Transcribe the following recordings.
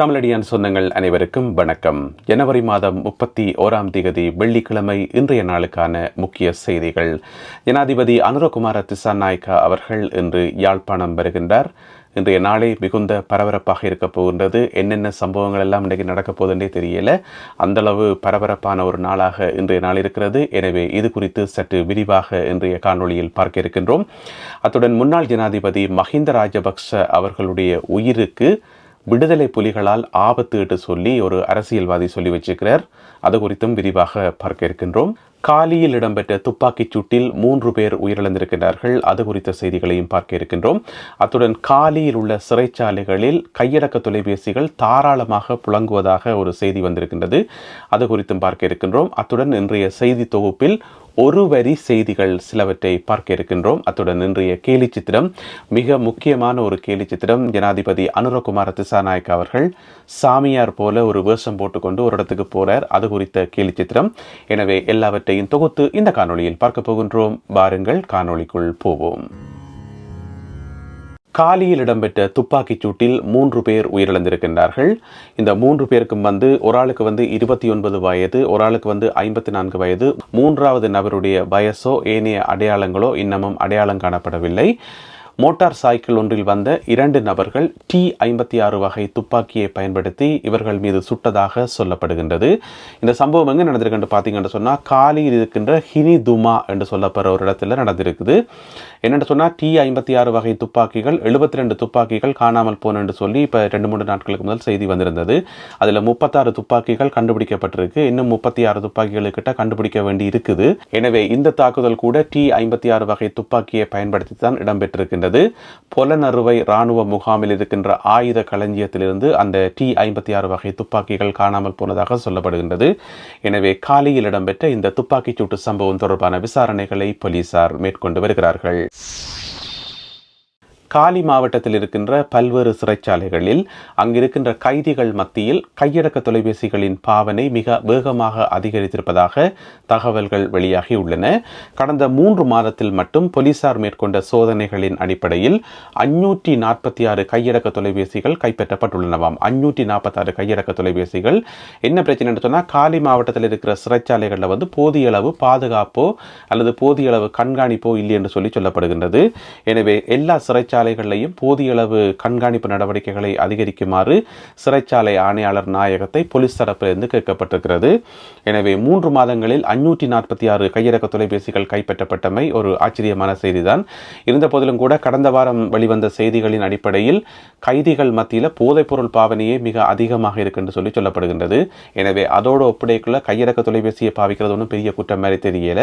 தமிழடியான் சொந்தங்கள் அனைவருக்கும் வணக்கம். ஜனவரி மாதம் முப்பத்தி ஓராம் தேதி வெள்ளிக்கிழமை இன்றைய நாளுக்கான முக்கிய செய்திகள். ஜனாதிபதி அனுரகுமார திசாநாயக்கா அவர்கள் இன்று யாழ்ப்பாணம் வருகின்றார். இன்றைய நாளே மிகுந்த பரபரப்பாக இருக்க போகின்றது. என்னென்ன சம்பவங்கள் எல்லாம் இன்றைக்கு நடக்க போகுதுன்றே தெரியல. அந்தளவு பரபரப்பான ஒரு நாளாக இன்றைய நாள் இருக்கிறது. எனவே இது குறித்து சற்று விரிவாக இன்றைய காணொளியில் பார்க்க இருக்கின்றோம். அத்துடன் முன்னாள் ஜனாதிபதி மஹிந்த ராஜபக்ஷ அவர்களுடைய உயிருக்கு விடுதலை புலிகளால் ஆபத்து என்று சொல்லி ஒரு அரசியல்வாதி சொல்லி வச்சிருக்கிறார். அது குறித்தும் விரிவாக பார்க்க இருக்கின்றோம். காலியில் இடம்பெற்ற துப்பாக்கிச் சூட்டில் மூன்று பேர் உயிரிழந்திருக்கிறார்கள். அது குறித்த செய்திகளையும் பார்க்க இருக்கின்றோம். அத்துடன் காலியில் உள்ள சிறைச்சாலைகளில் கையடக்க தொலைபேசிகள் தாராளமாக புழங்குவதாக ஒரு செய்தி வந்திருக்கின்றது. அது குறித்தும் பார்க்க இருக்கின்றோம். அத்துடன் இன்றைய செய்தி தொகுப்பில் ஒரு வரி செய்திகள் சிலவற்றை பார்க்க இருக்கின்றோம். அத்துடன் இன்றைய கேலி சித்திரம் மிக முக்கியமான ஒரு கேலி சித்திரம் ஜனாதிபதி அனுரகுமார திசாநாயக் அவர்கள் சாமியார் போல ஒரு வேஷம் போட்டுக்கொண்டு ஒரு இடத்துக்கு போறார். அது குறித்த கேலி சித்திரம். எனவே எல்லாவற்றையும் தொகுத்து இந்த காணொளியில் பார்க்க போகின்றோம். பாருங்கள் காணொளிக்குள் போவோம். காலியில் இடம்பெற்ற துப்பாக்கிச் சூட்டில் மூன்று பேர் உயிரிழந்திருக்கின்றார்கள். இந்த மூன்று பேருக்கும் வந்து ஒரு ஆளுக்கு வந்து இருபத்தி ஒன்பது வயது ஒரு ஆளுக்கு வந்து ஐம்பத்தி நான்கு வயது. மூன்றாவது நபருடைய வயசோ ஏனைய அடையாளங்களோ இன்னமும் அடையாளம் காணப்படவில்லை. மோட்டார் சைக்கிள் ஒன்றில் வந்த இரண்டு நபர்கள் டி ஐம்பத்தி ஆறு வகை துப்பாக்கியை பயன்படுத்தி இவர்கள் மீது சுட்டதாக சொல்லப்படுகின்றது. இந்த சம்பவம் எங்கே நடந்திருக்குன்னு பார்த்தீங்கன்னு சொன்னால் காலியில் இருக்கின்ற ஹினி துமா என்று சொல்லப்படுற ஒரு இடத்துல நடந்திருக்குது. என்னென்னு சொன்னால் டி ஐம்பத்தி ஆறு வகை துப்பாக்கிகள் எழுபத்தி ரெண்டு துப்பாக்கிகள் காணாமல் போனன்னு சொல்லி இப்போ ரெண்டு மூணு நாட்களுக்கு முதல் செய்தி வந்திருந்தது. அதில் முப்பத்தாறு துப்பாக்கிகள் கண்டுபிடிக்கப்பட்டிருக்கு. இன்னும் முப்பத்தி ஆறு துப்பாக்கிகளுக்கிட்ட கண்டுபிடிக்க வேண்டி இருக்குது எனவே இந்த தாக்குதல் கூட டி ஐம்பத்தி ஆறு வகை துப்பாக்கியை பயன்படுத்தி தான் இடம்பெற்றிருக்கின்றது. பொலனறுவை ராணுவ முகாமில் இருக்கின்ற ஆயுத களஞ்சியத்திலிருந்து அந்த டி ஐம்பத்தி ஆறு வகை துப்பாக்கிகள் காணாமல் போனதாக சொல்லப்படுகின்றது. எனவே காலியில் இடம்பெற்ற இந்த துப்பாக்கிச் சூட்டு சம்பவம் தொடர்பான விசாரணைகளை போலீசார் மேற்கொண்டு வருகிறார்கள். காலி மாவட்டத்தில் இருக்கின்ற பல்வேறு சிறைச்சாலைகளில் அங்கிருக்கின்ற கைதிகள் மத்தியில் கையடக்க தொலைபேசிகளின் பாவனை மிக வேகமாக அதிகரித்திருப்பதாக தகவல்கள் வெளியாகி உள்ளன. கடந்த மூன்று மாதத்தில் மட்டும் போலீசார் மேற்கொண்ட சோதனைகளின் அடிப்படையில் அஞ்சூற்றி நாற்பத்தி ஆறு கையடக்க தொலைபேசிகள் கைப்பற்றப்பட்டுள்ளனவாம். அஞ்சூற்றி நாற்பத்தாறு கையடக்க தொலைபேசிகள். என்ன பிரச்சனைன்னு சொன்னால் காலி மாவட்டத்தில் இருக்கிற சிறைச்சாலைகளில் வந்து போதிய அளவு பாதுகாப்போ அல்லது போதிய அளவு கண்காணிப்போ இல்லை என்று சொல்லி சொல்லப்படுகின்றது. எனவே எல்லா சிறைச்சாலை சிறைச்சாலைகளையும் போதிய அளவு கண்காணிப்பு நடவடிக்கைகளை அதிகரிக்குமாறு சிறைச்சாலை ஆணையாளர் நாயகத்தை போலீஸ் தரப்பிலிருந்து கேட்கப்பட்டிருக்கிறது. எனவே மூன்று மாதங்களில் அஞ்சூற்றி நாற்பத்தி ஆறு கையடக்க தொலைபேசிகள் கைப்பற்றப்பட்டமை ஒரு ஆச்சரியமான செய்திதான். இருந்த போதிலும் கூட கடந்த வாரம் வெளிவந்த செய்திகளின் அடிப்படையில் கைதிகள் மத்தியில் போதைப்பொருள் பாவனையே மிக அதிகமாக இருக்கு என்று சொல்லி சொல்லப்படுகின்றது. எனவே அதோடு ஒப்படைக்குள்ள கையடக்க தொலைபேசியை பாவிக்கிறது ஒன்றும் பெரிய குற்றம் மாதிரி தெரியல.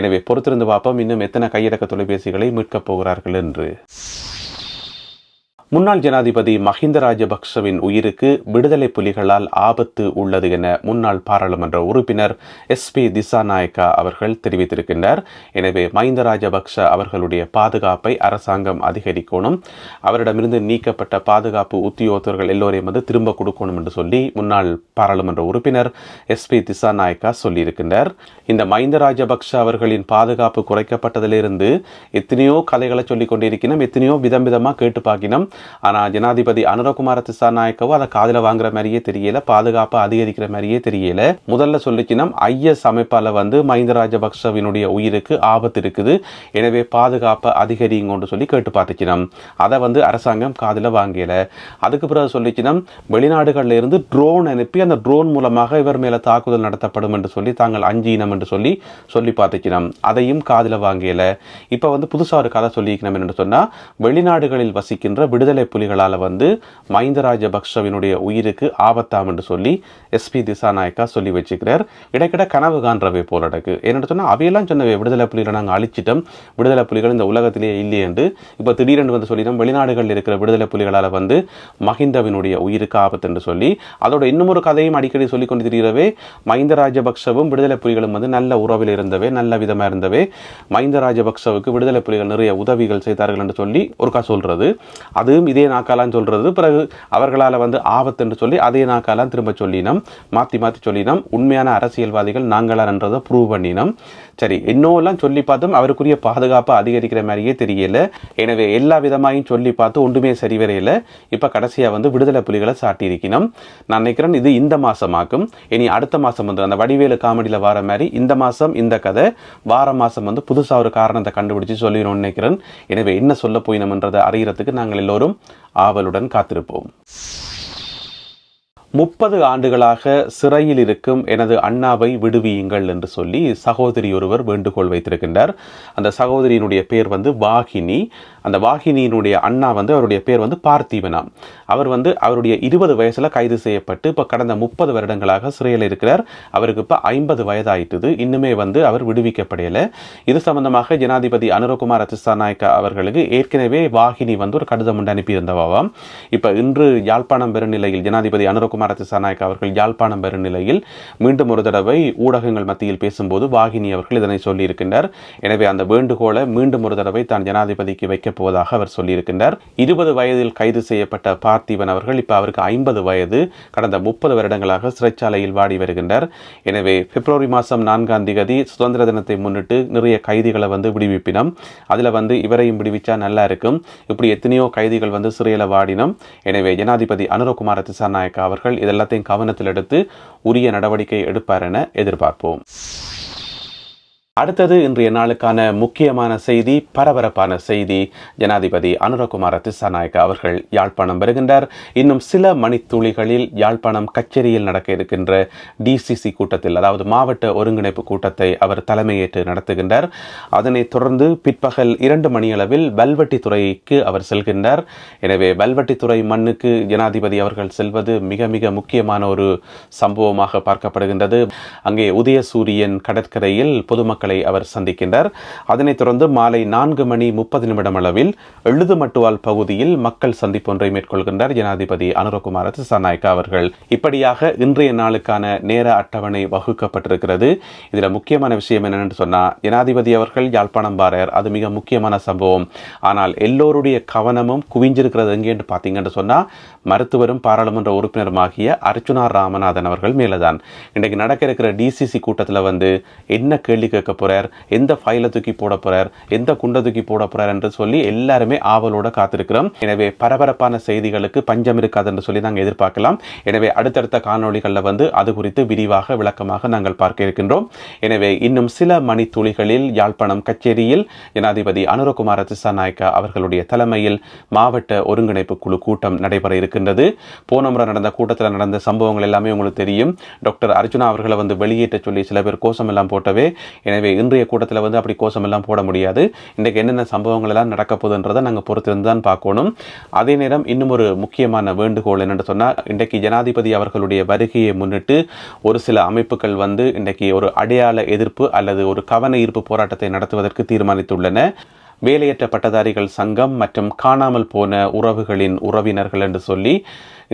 எனவே பொறுத்திருந்து பார்ப்போம் இன்னும் எத்தனை கையடக்க தொலைபேசிகளை மீட்கப் போகிறார்கள் என்று. முன்னாள் ஜனாதிபதி மஹிந்த ராஜபக்சவின் உயிருக்கு விடுதலை புலிகளால் ஆபத்து உள்ளது என முன்னாள் பாராளுமன்ற உறுப்பினர் எஸ் பி திசாநாயக்கா அவர்கள் தெரிவித்திருக்கின்றார் எனவே மஹிந்த ராஜபக்ஷ அவர்களுடைய பாதுகாப்பை அரசாங்கம் அதிகரிக்கணும். அவரிடமிருந்து நீக்கப்பட்ட பாதுகாப்பு உத்தியோகத்தர்கள் எல்லோரையும் வந்து திரும்ப கொடுக்கணும் என்று சொல்லி முன்னாள் பாராளுமன்ற உறுப்பினர் எஸ் பி திசாநாயக்கா சொல்லியிருக்கின்றார். இந்த மஹிந்த ராஜபக்ஷ அவர்களின் பாதுகாப்பு குறைக்கப்பட்டதிலிருந்து எத்தனையோ கதைகளை சொல்லிக் கொண்டிருக்கிறோம் எத்தனையோ விதம் விதமாக கேட்டு பார்க்கினோம் ஆனால் ஜனாதிபதி அனுரகுமார திசாநாயக்கவோ அதை காதில் வாங்குற மாதிரியே தெரியல பாதுகாப்பை அதிகரிக்கிற மாதிரியே தெரியல. முதல்ல சொல்லிச்சினம் ஐஎஸ் அமைப்பால் வந்து மஹிந்த ராஜபக்சவினுடைய உயிருக்கு ஆபத்து இருக்குது. எனவே பாதுகாப்பை அதிகரிங்கன்னு சொல்லி கேட்டு பார்த்துச்சினம் அதை வந்து அரசாங்கம் காதில் வாங்கல. அதுக்கு பிறகு சொல்லிச்சினம் வெளிநாடுகளில் இருந்து ட்ரோன் அனுப்பி அந்த ட்ரோன் மூலமாக இவர் மேலே தாக்குதல் நடத்தப்படும் என்று சொல்லி தாங்கள் அஞ்சினம் என்று சொல்லி சொல்லி பார்த்துச்சினம் அதையும் காதில் வாங்கல. இப்போ வந்து புதுசாக ஒரு கதை சொல்லிக்கணும் என்று சொன்னால் வெளிநாடுகளில் வசிக்கின்ற விடுதலை விடுதலை புலிகளால் வந்து மஹிந்த ராஜபக்ஷவினுடைய உயிருக்கு ஆபத்தாம் என்று சொல்லி எஸ்பி திசாநாயக்கா சொல்லி வச்சுக்கிறார். இடைக்கிட கனவு காண்றவை போல நடக்கு. என்னென்னு சொன்னால் அவையெல்லாம் சொன்னவை விடுதலை புலிகளை நாங்கள் அழிச்சிட்டோம். விடுதலை புலிகள் இந்த உலகத்திலேயே இல்லை என்று. இப்போ திடீரென்று வந்து சொல்லிட்டோம் வெளிநாடுகளில் இருக்கிற விடுதலை புலிகளால் வந்து மஹிந்தவினுடைய உயிருக்கு ஆபத்து என்று சொல்லி அதோட இன்னும் ஒரு கதையும் அடிக்கடி சொல்லி கொண்டு திரிகிறவே மஹிந்த ராஜபக்ஷவும் விடுதலை புலிகளும் வந்து நல்ல உறவில் இருந்தவே நல்ல விதமாக இருந்தவே. மஹிந்த ராஜபக்ஷவுக்கு விடுதலை புலிகள் நிறைய உதவிகள் செய்தார்கள் என்று சொல்லி ஒருக்கா சொல்கிறது அது அதுவும் இதே நாக்காலாம் சொல்கிறது பிறகு அவர்களால் வந்து ஆபத்துன்னு சொல்லி அதே நாக்காலான் திரும்ப சொல்லினோம். மாற்றி மாற்றி சொல்லினோம். உண்மையான அரசியல்வாதிகள் நாங்களான்றதை ப்ரூவ் பண்ணினோம். சரி இன்னும்லாம் சொல்லி பார்த்தும் அவருக்குரிய பாதுகாப்பு அதிகரிக்கிற மாதிரியே தெரியல. எனவே எல்லா விதமாயும் சொல்லி பார்த்து ஒன்றுமே சரி வரையில இப்போ கடைசியாக வந்து விடுதலை புலிகளை சாட்டியிருக்கணும் நான் நினைக்கிறேன் இது இந்த மாதமாக்கும் இனி அடுத்த மாதம் வந்து அந்த வடிவேலு காமெடியில் வர மாதிரி இந்த மாதம் இந்த கதை வார மாதம் வந்து புதுசாக ஒரு காரணத்தை கண்டுபிடிச்சு சொல்லிடணும்னு நினைக்கிறேன். எனவே என்ன சொல்ல போயினோம்ன்றதை அறிகிறதுக்கு நாங்கள் எல்லோரும் ஆவலுடன் காத்திருப்போம். முப்பது ஆண்டுகளாக சிறையில் இருக்கும் எனது அண்ணாவை விடுவியுங்கள் என்று சொல்லி சகோதரி ஒருவர் வேண்டுகோள் வைத்திருக்கின்றார். அந்த சகோதரியினுடைய பேர் வந்து வாகினி. அந்த வாகினியினுடைய அண்ணா வந்து அவருடைய பேர் வந்து பார்த்திபனா. அவர் வந்து அவருடைய இருபது வயசில் கைது செய்யப்பட்டு இப்போ கடந்த முப்பது வருடங்களாக சிறையில் இருக்கிறார். அவருக்கு இப்போ ஐம்பது வயதாயிட்டுது. இன்னுமே வந்து அவர் விடுவிக்கப்படையலை இது சம்பந்தமாக ஜனாதிபதி அனுரகுமார் திசாநாயக்கா அவர்களுக்கு ஏற்கனவே வாகினி வந்து ஒரு கடிதம் ஒன்று அனுப்பியிருந்தவாம் இப்போ இன்று யாழ்ப்பாணம் பெறும் நிலையில் ஜனாதிபதி அனுரகுமார் திசாநாயக்கா அவர்கள் யாழ்ப்பாணம் பெறும் நிலையில் மீண்டும் ஒரு தடவை ஊடகங்கள் மத்தியில் பேசும்போது வாகினி அவர்கள் இதனை சொல்லியிருக்கின்றார். எனவே அந்த வேண்டுகோளை மீண்டும் ஒரு தடவை தான் ஜனாதிபதிக்கு வைக்கப் போவதாக அவர் சொல்லியிருக்கின்றார். இருபது வயதில் கைது செய்யப்பட்ட பார்த்திபன் அவர்கள் இப்போ அவருக்கு ஐம்பது வயது கடந்த முப்பது வருடங்களாக சிறைச்சாலையில் வாடி வருகின்றார். எனவே பிப்ரவரி மாதம் நான்காம் தேதி சுதந்திர தினத்தை முன்னிட்டு நிறைய கைதிகளை வந்து விடுவிப்பினோம். அதில் வந்து இவரையும் விடுவிச்சா நல்லா இருக்கும். இப்படி எத்தனையோ கைதிகள் வந்து சிறையில் வாடினோம். எனவே ஜனாதிபதி அனுரகுமார திசாநாயக்கா அவர்கள் இதெல்லாத்தையும் கவனத்தில் எடுத்து உரிய நடவடிக்கை எடுப்பார் என எதிர்பார்ப்போம். அடுத்தது இன்றைய நாளுக்கான முக்கியமான செய்தி பரபரப்பான செய்தி. ஜனாதிபதி அனுரகுமார திசாநாயக்கா அவர்கள் யாழ்ப்பாணம் வருகின்றார். இன்னும் சில மணித்துளிகளில் யாழ்ப்பாணம் கச்சேரியில் நடக்க இருக்கின்ற டிசிசி கூட்டத்தில் அதாவது மாவட்ட ஒருங்கிணைப்பு கூட்டத்தை அவர் தலைமையேற்று நடத்துகின்றார். அதனைத் தொடர்ந்து பிற்பகல் இரண்டு மணியளவில் வல்வெட்டித்துறைக்கு அவர் செல்கின்றார். எனவே வல்வெட்டித்துறை மண்ணுக்கு ஜனாதிபதி அவர்கள் செல்வது மிக மிக முக்கியமான ஒரு சம்பவமாக பார்க்கப்படுகின்றது. அங்கே உதயசூரியன் கடற்கரையில் பொதுமக்கள் மாணவர்களை அவர் சந்திக்கின்றார். அதனைத் தொடர்ந்து மாலை நான்கு மணி முப்பது நிமிடம் அளவில் எழுதுமட்டுவால் பகுதியில் மக்கள் சந்திப்பு ஒன்றை மேற்கொள்கின்றார் ஜனாதிபதி அனுரகுமார திசாநாயக்கா அவர்கள். இப்படியாக இன்றைய நாளுக்கான நேர அட்டவணை வகுக்கப்பட்டிருக்கிறது. இதில் முக்கியமான விஷயம் என்னென்னு சொன்னால் ஜனாதிபதி அவர்கள் யாழ்ப்பாணம் பாரர் அது மிக முக்கியமான சம்பவம். ஆனால் எல்லோருடைய கவனமும் குவிஞ்சிருக்கிறது எங்கேன்னு பார்த்தீங்கன்னு சொன்னால் மருத்துவரும் பாராளுமன்ற உறுப்பினருமாகிய அர்ச்சுனா ராமநாதன் அவர்கள் மேலதான். இன்றைக்கு நடக்க இருக்கிற டிசிசி கூட்டத்தில் வந்து என்ன கேள்வி கேட்க போறார்? எந்த ஃபைலை தூக்கி போட போறார்? எந்த குண்டை தூக்கி போட போறார் என்று சொல்லி எல்லாருமே ஆவலோட காத்திருக்கிறோம். எனவே பரபரப்பான செய்திகளுக்கு பஞ்சம் இருக்காது என்று சொல்லி நாங்கள் எதிர்பார்க்கலாம். எனவே அடுத்தடுத்த காணொளிகளில் வந்து அது குறித்து விரிவாக விளக்கமாக நாங்கள் பார்க்க இருக்கின்றோம். எனவே இன்னும் சில மணி துளிகளில் யாழ்ப்பாணம் கச்சேரியில் ஜனாதிபதி அனுரகுமார திசாநாயக்கா அவர்களுடைய தலைமையில் மாவட்ட ஒருங்கிணைப்பு குழு கூட்டம் நடைபெற இருக்கின்றது. போன முறை நடந்த கூட்டத்தில் நடந்த சம்பவங்கள் எல்லாமே உங்களுக்கு தெரியும். டாக்டர் அர்ஜுனா அவர்களை வந்து வெளியேற்ற சொல்லி சில பேர் கோஷம் எல்லாம் போட்டவே எனவே இன்றைய கூட்டத்தில் வந்து அப்படி கோஷம் எல்லாம் போட முடியாது. இன்றைக்கு என்னென்ன சம்பவங்கள் எல்லாம் நடக்க போகுதுன்றதை நாங்கள் பொறுத்திருந்து தான் பார்க்கணும். அதே நேரம் இன்னும் ஒரு முக்கியமான வேண்டுகோள் என்னென்னு சொன்னால் இன்றைக்கு ஜனாதிபதி அவர்களுடைய வருகையை முன்னிட்டு ஒரு சில அமைப்புகள் வந்து இன்றைக்கு ஒரு அடையாள எதிர்ப்பு அல்லது ஒரு கவன ஈர்ப்பு போராட்டத்தை நடத்துவதற்கு தீர்மானித்துள்ளன. வேலையற்ற பட்டதாரிகள் சங்கம் மற்றும் காணாமல் போன உறவுகளின் உறவினர்கள் என்று சொல்லி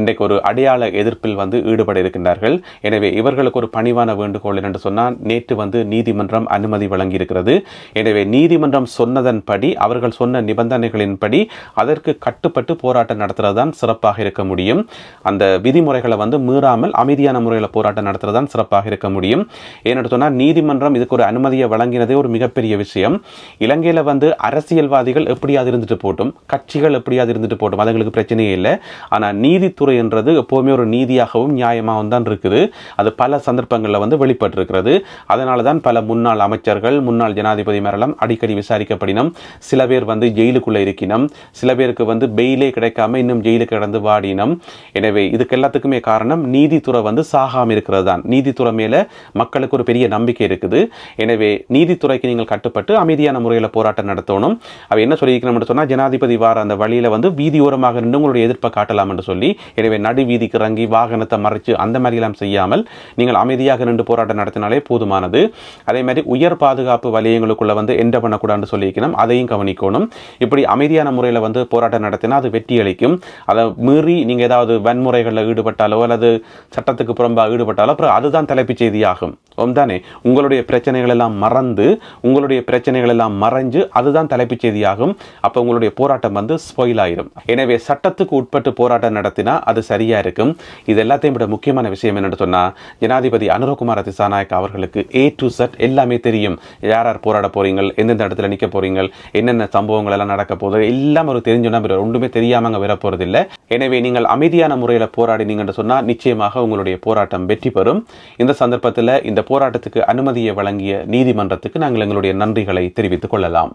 இன்றைக்கு ஒரு அடையாள எதிர்ப்பில் வந்து ஈடுபட இருக்கின்றார்கள். எனவே இவர்களுக்கு ஒரு பணிவான வேண்டுகோள் என்று சொன்னால் நேற்று வந்து நீதிமன்றம் அனுமதி வழங்கியிருக்கிறது. எனவே நீதிமன்றம் சொன்னதன்படி அவர்கள் சொன்ன நிபந்தனைகளின்படி அதற்கு கட்டுப்பட்டு போராட்டம் நடத்துறது தான் சிறப்பாக இருக்க முடியும். அந்த விதிமுறைகளை வந்து மீறாமல் அமைதியான முறையில் போராட்டம் நடத்துறது தான் சிறப்பாக இருக்க முடியும். ஏன்னு சொன்னால் நீதிமன்றம் இதுக்கு ஒரு அனுமதியை வழங்கினதே ஒரு மிகப்பெரிய விஷயம். இலங்கையில் வந்து அரசியல்வாதிகள் எப்படியாவது இருந்துட்டு போட்டும் கட்சிகள் எப்படியாவது இருந்துட்டு போட்டும் அதுங்களுக்கு பிரச்சனையே இல்லை. ஆனால் நீதித்துறை என்றது எப்போவுமே ஒரு நீதியாகவும் நியாயமாகவும் தான் இருக்குது. அது பல சந்தர்ப்பங்களில் வந்து வெளிப்பட்டிருக்கிறது. அதனால தான் பல முன்னாள் அமைச்சர்கள் முன்னாள் ஜனாதிபதி மேரெல்லாம் அடிக்கடி விசாரிக்கப்படினும் சில பேர் வந்து ஜெயிலுக்குள்ளே இருக்கினோம் சில பேருக்கு வந்து பெயிலே கிடைக்காம இன்னும் ஜெயிலுக்கு கிடந்து வாடினோம். எனவே இதுக்கு எல்லாத்துக்குமே காரணம் நீதித்துறை வந்து சாகாமல் இருக்கிறது தான் நீதித்துறை மேலே மக்களுக்கு ஒரு பெரிய நம்பிக்கை இருக்குது. எனவே நீதித்துறைக்கு நீங்கள் கட்டுப்பட்டு அமைதியான முறையில் போராட்டம் நடத்தணும். அவ என்ன சொல்லியிருக்கணும்னு சொன்னால் ஜனாதிபதி வார அந்த வழியில் வந்து வீதியோரமாக நின்று உங்களுடைய எதிர்ப்பை காட்டலாம் என்று சொல்லி எனவே நடு வீதிக்கு இறங்கி வாகனத்தை மறைச்சு அந்த மாதிரிலாம் செய்யாமல் நீங்கள் அமைதியாக நின்று போராட்டம் நடத்தினாலே போதுமானது. அதே மாதிரி உயர் பாதுகாப்பு வலயங்களுக்குள்ளே வந்து என்ன பண்ணக்கூடாதுன்னு சொல்லியிருக்கணும். அதையும் கவனிக்கணும். இப்படி அமைதியான முறையில் வந்து போராட்டம் நடத்தினா அது வெற்றி அளிக்கும். அதை மீறி நீங்கள் ஏதாவது வன்முறைகளில் ஈடுபட்டாலோ அல்லது சட்டத்துக்கு புறம்பாக ஈடுபட்டாலோ அப்புறம் அதுதான் தலைப்புச் செய்தியாகும். தானே. உங்களுடைய பிரச்சனைகள் எல்லாம் மறந்து உங்களுடைய பிரச்சனைகள் எல்லாம் மறைஞ்சு அதுதான் தலைப்புச் செய்தியாகும். அப்போ உங்களுடைய போராட்டம் வந்து ஸ்பொயில் ஆயிரும். எனவே சட்டத்துக்கு உட்பட்டு போராட்டம் நடத்தினா அது சரியாக இருக்கும். இது எல்லாத்தையும் விட முக்கியமான விஷயம் என்னென்னு சொன்னால் ஜனாதிபதி அனுரகுமார திசாநாயக் அவர்களுக்கு ஏ டு செட் எல்லாமே தெரியும். யார் யார் போராட போகிறீங்க எந்தெந்த இடத்துல நிற்க போகிறீங்க என்னென்ன சம்பவங்கள் எல்லாம் நடக்க போகுது? எல்லாம் ஒரு தெரிஞ்சுனா ஒன்றுமே தெரியாமல் அங்க வர போகிறதில்லை எனவே நீங்கள் அமைதியான முறையில் போராடினீங்கன்னு சொன்னால் நிச்சயமாக உங்களுடைய போராட்டம் வெற்றி பெறும். இந்த சந்தர்ப்பத்தில் இந்த போராட்டத்துக்கு அனுமதியை வழங்கிய நீதிமன்றத்துக்கு நாங்கள் எங்களுடைய நன்றிகளை தெரிவித்துக் கொள்ளலாம்.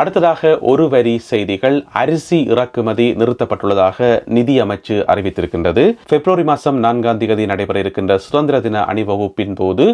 அடுத்ததாக ஒரு வரி செய்திகள் அரிசி இறக்குமதி நிறுத்தப்பட்டுள்ளதாக நிதி அமைச்சு அறிவித்திருக்கின்றது. பிப்ரவரி மாதம் நான்காம் தேதி நடைபெற இருக்கின்ற சுதந்திர தின அணிவகுப்பின் போது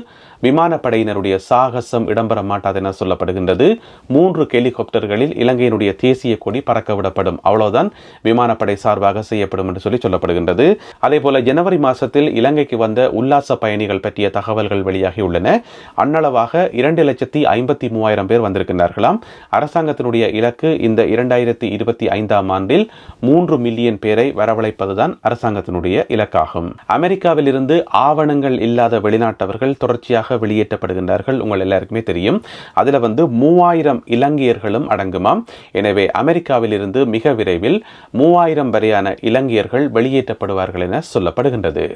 விமானப்படையினருடைய சாகசம் இடம்பெற மாட்டாது என சொல்லப்படுகின்றது. மூன்று ஹெலிகாப்டர்களில் இலங்கையினுடைய தேசிய கொடி பறக்க விடப்படும். அவ்வளவுதான் விமானப்படை சார்பாக செய்யப்படும் என்று சொல்லி சொல்லப்படுகின்றது. அதே போல ஜனவரி மாதத்தில் இலங்கைக்கு வந்த உல்லாச பயணிகள் பற்றிய தகவல்கள் வெளியாகியுள்ளன அன்னளவாக இரண்டு லட்சத்தி ஐம்பத்தி மூவாயிரம் பேர் வந்திருக்கின்றார்களாம். அரசாங்க அரசாங்கத்தினுடைய இலக்கு இந்த இரண்டாயிரத்தி இருபத்தி ஐந்தாம் ஆண்டில் மூன்று மில்லியன் பேரை வரவழைப்பதுதான் அரசாங்கத்தினுடைய இலக்காகும். அமெரிக்காவிலிருந்து ஆவணங்கள் இல்லாத வெளிநாட்டவர்கள் தொடர்ச்சியாக வெளியேற்றப்படுகின்றார்கள். உங்கள் எல்லாருக்குமே தெரியும். அதில் வந்து மூவாயிரம் இலங்கையர்களும் அடங்குமாம். எனவே அமெரிக்காவிலிருந்து மிக விரைவில் மூவாயிரம் வரையான இலங்கையர்கள் வெளியேற்றப்படுவார்கள் என சொல்லப்படுகின்றது.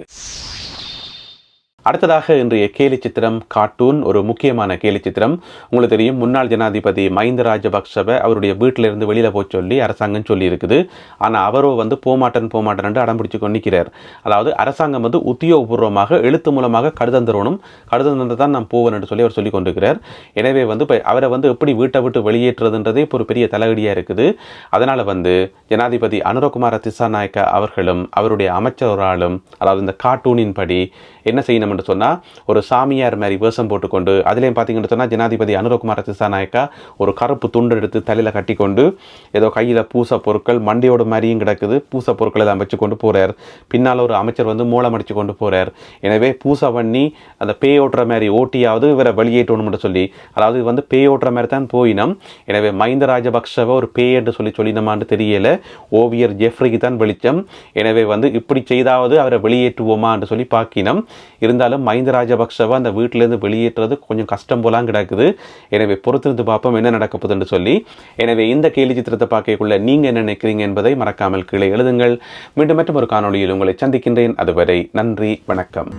அடுத்ததாக இன்றைய கேலி சித்திரம் கார்ட்டூன் ஒரு முக்கியமான கேலி சித்திரம். உங்களுக்கு தெரியும் முன்னாள் ஜனாதிபதி மஹிந்த ராஜபக்சவை அவருடைய வீட்டிலிருந்து வெளியில் போய் சொல்லி அரசாங்கம் சொல்லியிருக்குது. ஆனால் அவரோ வந்து போமாட்டன் போமாட்டன் அடம் பிடிச்சு கொண்டிருக்கிறார் அதாவது அரசாங்கம் வந்து உத்தியோகபூர்வமாக எழுத்து மூலமாக கடிதம் தரணும் கடிதம் தந்து தான் நான் போவேன் என்று சொல்லி அவர் சொல்லி கொண்டிருக்கிறார். எனவே வந்து இப்போ அவரை வந்து எப்படி வீட்டை விட்டு வெளியேற்றுறதுன்றதே இப்போ ஒரு பெரிய தலையடியாக இருக்குது. அதனால் வந்து ஜனாதிபதி அனுரகுமார திசாநாயக்க அவர்களும் அவருடைய அமைச்சராலும் அதாவது இந்த கார்ட்டூனின் படி என்ன செய்யணும் என்று சொன்னால் ஒரு சாமியார் மாதிரி வேஷம் போட்டுக்கொண்டு அதுலேயும் பார்த்தீங்கன்னு சொன்னால் ஜனாதிபதி அனுரகுமார் திசாநாயக்கா ஒரு கருப்பு துண்டு எடுத்து தலையில் கட்டி கொண்டு ஏதோ கையில் பூச பொருட்கள் மண்டையோட மாதிரியும் கிடக்குது பூச பொருட்கள் எல்லாம் வச்சு கொண்டு போகிறார் பின்னால் ஒரு அமைச்சர் வந்து மூலம் அடித்து கொண்டு போகிறார் எனவே பூசை பண்ணி அந்த பேய் ஓட்டுற மாதிரி ஓட்டியாவது இவரை வெளியேற்றணும்னு சொல்லி அதாவது இது வந்து பேய் ஓட்டுற மாதிரி தான் போயினம். எனவே மஹிந்த ராஜபக்ஷவை ஒரு பேய் என்று சொல்லி சொல்லினமான்னு தெரியல. ஓவியர் ஜெஃப்ரிக்கு தான் வெளிச்சம். எனவே வந்து இப்படி செய்தாவது அவரை வெளியேற்றுவோமா என்று சொல்லி பார்க்கினோம். இருந்தாலும் மஹிந்த ராஜபக்சவை அந்த வீட்டிலேருந்து வெளியேற்றுறது கொஞ்சம் கஷ்டம் போலாம் கிடக்குது. எனவே பொறுத்திருந்து பார்ப்போம் என்ன நடக்க போகுதுன்னு சொல்லி. எனவே இந்த கேலி சித்திரத்தை பார்க்கக்குள்ள நீங்கள் என்ன நினைக்கிறீங்க என்பதை மறக்காமல் கீழே எழுதுங்கள். மீண்டும் மற்றும் ஒரு காணொளியில் உங்களை சந்திக்கின்றேன். அதுவரை நன்றி வணக்கம்.